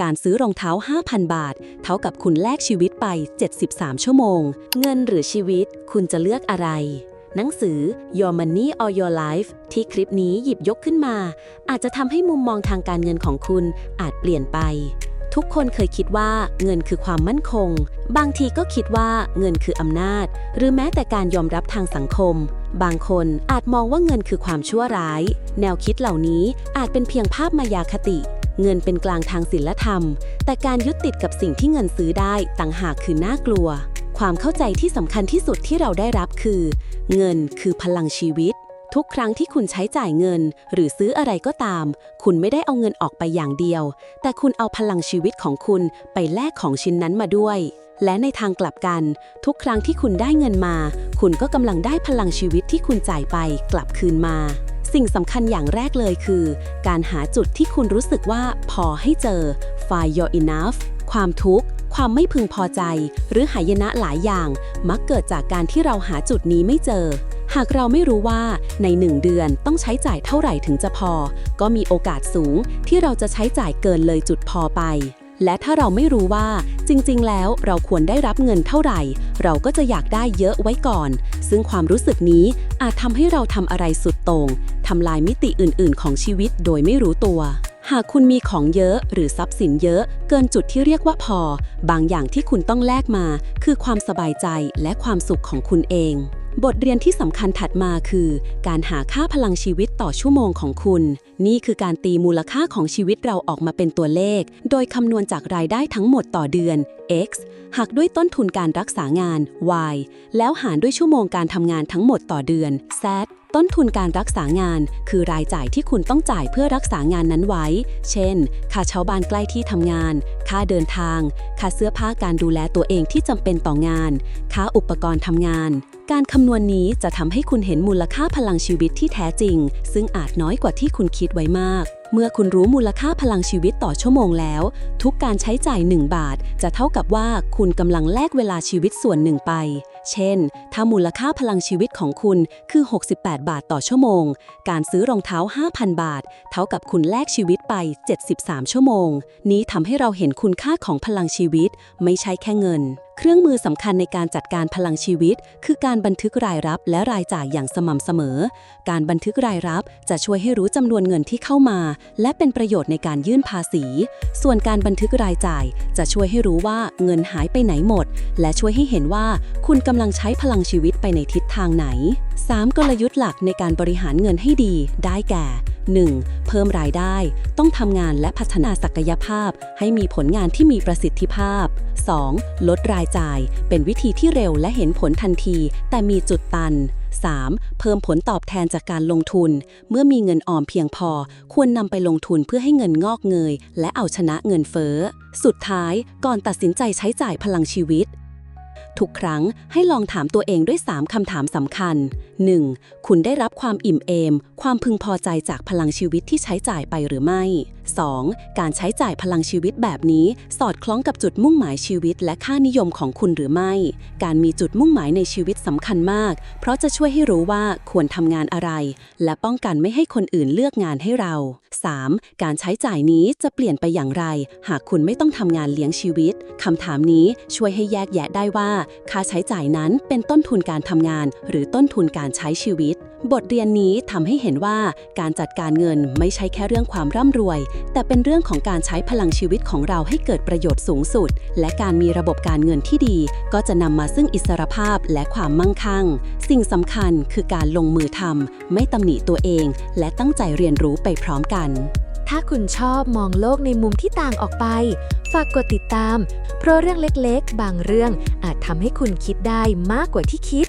การซื้อรองเท้า 5,000 บาท เท่ากับคุณแลกชีวิตไป 73 ชั่วโมง เงินหรือชีวิต คุณจะเลือกอะไร หนังสือ Your Money or Your Life ที่คลิปนี้หยิบยกขึ้นมา อาจจะทำให้มุมมองทางการเงินของคุณอาจเปลี่ยนไป ทุกคนเคยคิดว่าเงินคือความมั่นคง บางทีก็คิดว่าเงินคืออำนาจ หรือแม้แต่การยอมรับทางสังคมบางคนอาจมองว่าเงินคือความชั่วร้าย แนวคิดเหล่านี้อาจเป็นเพียงภาพมายาคติ เงินเป็นกลางทางศีลธรรม แต่การยึดติดกับสิ่งที่เงินซื้อได้ต่างหากคือน่ากลัว ความเข้าใจที่สำคัญที่สุดที่เราได้รับคือ เงินคือพลังชีวิต ทุกครั้งที่คุณใช้จ่ายเงิน หรือซื้ออะไรก็ตาม คุณไม่ได้เอาเงินออกไปอย่างเดียว แต่คุณเอาพลังชีวิตของคุณไปแลกของชิ้นนั้นมาด้วย และในทางกลับกัน ทุกครั้งที่คุณได้เงินมา คุณก็กำลังได้พลังชีวิตที่คุณจ่ายไปกลับคืนมา สิ่งสำคัญอย่างแรกเลยคือ การหาจุดที่คุณรู้สึกว่าพอให้เจอ find your enough ความทุกข์ ความไม่พึงพอใจ หรือหายนะหลายอย่าง มักเกิดจากการที่เราหาจุดนี้ไม่เจอ หากเราไม่รู้ว่าในหนึ่งเดือนต้องใช้จ่ายเท่าไหร่ถึงจะพอ ก็มีโอกาสสูงที่เราจะใช้จ่ายเกินเลยจุดพอไป และถ้าเราไม่รู้ว่า จริง ๆ แล้วเราควรได้รับเงินเท่าไหร่ เราก็จะอยากได้เยอะไว้ก่อน ซึ่งความรู้สึกนี้อาจทำให้เราทำอะไรสุดโต่งทำลายมิติอื่น ๆ ของชีวิตโดยไม่รู้ตัว หากคุณมีของเยอะหรือทรัพย์สินเยอะ เกินจุดที่เรียกว่าพอ บางอย่างที่คุณต้องแลกมา คือความสบายใจและความสุขของคุณเอง บทเรียนที่สำคัญถัดมาคือ การหาค่าพลังชีวิตต่อชั่วโมงของคุณ นี่คือการตีมูลค่าของชีวิตเราออกมาเป็นตัวเลข โดยคำนวณจากรายได้ทั้งหมดต่อเดือน x หักด้วยต้นทุนการรักษางาน y แล้วหารด้วยชั่วโมงการทำงานทั้งหมดต่อเดือน z ต้นทุนการรักษางาน คือรายจ่ายที่คุณต้องจ่ายเพื่อรักษางานนั้นไว้ เช่น ค่าเช่าบ้านใกล้ที่ทำงาน ค่าเดินทาง ค่าเสื้อผ้าการดูแลตัวเองที่จำเป็นต่องาน ค่าอุปกรณ์ทำงาน การคำนวณนี้จะทำให้คุณเห็นมูลค่าพลังชีวิตที่แท้จริง ซึ่งอาจน้อยกว่าที่คุณคิดไว้มาก เมื่อคุณรู้มูลค่าพลังชีวิตต่อชั่วโมงแล้ว ทุกการใช้จ่าย 1 บาท จะเท่ากับว่าคุณกำลังแลกเวลาชีวิตส่วนหนึ่งไป เช่น ถ้ามูลค่าพลังชีวิตของคุณคือ 68 บาทต่อชั่วโมง การซื้อรองเท้า 5,000 บาท เท่ากับคุณแลกชีวิตไป 73 ชั่วโมง นี้ทำให้เราเห็นคุณค่าของพลังชีวิต ไม่ใช่แค่เงิน เครื่องมือสำคัญในการจัดการพลังชีวิต คือการบันทึกรายรับและรายจ่ายอย่างสม่ำเสมอ การบันทึกรายรับจะช่วยให้รู้จำนวนเงินที่เข้ามา และเป็นประโยชน์ในการยื่นภาษี ส่วนการบันทึกรายจ่ายจะช่วยให้รู้ว่าเงินหายไปไหนหมด และช่วยให้เห็นว่าคุณกำลังใช้พลังชีวิตไปในทิศทางไหน 3. กลยุทธ์หลักในการบริหารเงินให้ดี ได้แก่ 1. เพิ่มรายได้ ต้องทำงานและพัฒนาศักยภาพ ให้มีผลงานที่มีประสิทธิภาพ 2. ลดรายจ่าย เป็นวิธีที่เร็วและเห็นผลทันที แต่มีจุดตัน 3. เพิ่มผลตอบแทนจากการลงทุน เมื่อมีเงินออมเพียงพอ ควรนำไปลงทุนเพื่อให้เงินงอกเงย และเอาชนะเงินเฟ้อ สุดท้าย ก่อนตัดสินใจใช้จ่ายพลังชีวิต ทุกครั้งให้ลองถามตัวเองด้วย 3 คำถามสำคัญ 1. คุณได้รับความอิ่มเอม ความพึงพอใจจากพลังชีวิตที่ใช้จ่ายไปหรือไม่ 2. การใช้จ่ายพลังชีวิตแบบนี้ สอดคล้องกับจุดมุ่งหมายชีวิต และค่านิยมของคุณหรือไม่ การมีจุดมุ่งหมายในชีวิตสำคัญมาก เพราะจะช่วยให้รู้ว่าควรทำงานอะไร และป้องกันไม่ให้คนอื่นเลือกงานให้เรา 3. การใช้จ่ายนี้จะเปลี่ยนไปอย่างไร หากคุณไม่ต้องทำงานเลี้ยงชีวิตคำถามนี้ช่วยให้แยกแยะได้ว่า ค่าใช้จ่ายนั้นเป็นต้นทุนการทำงาน หรือต้นทุนการใช้ชีวิต บทเรียนนี้ทำให้เห็นว่าการจัดการเงินไม่ใช่แค่เรื่องความร่ำรวยแต่เป็นเรื่องของการใช้พลังชีวิตของเราให้เกิดประโยชน์สูงสุด และการมีระบบการเงินที่ดี ก็จะนำมาซึ่งอิสรภาพและความมั่งคั่ง สิ่งสำคัญคือการลงมือทำไม่ตำหนิตัวเอง และตั้งใจเรียนรู้ไปพร้อมกัน ถ้าคุณชอบมองโลกในมุมที่ต่างออกไป ฝากกดติดตาม เพราะเรื่องเล็กๆ บางเรื่องอาจทำให้คุณคิดได้มากกว่าที่คิด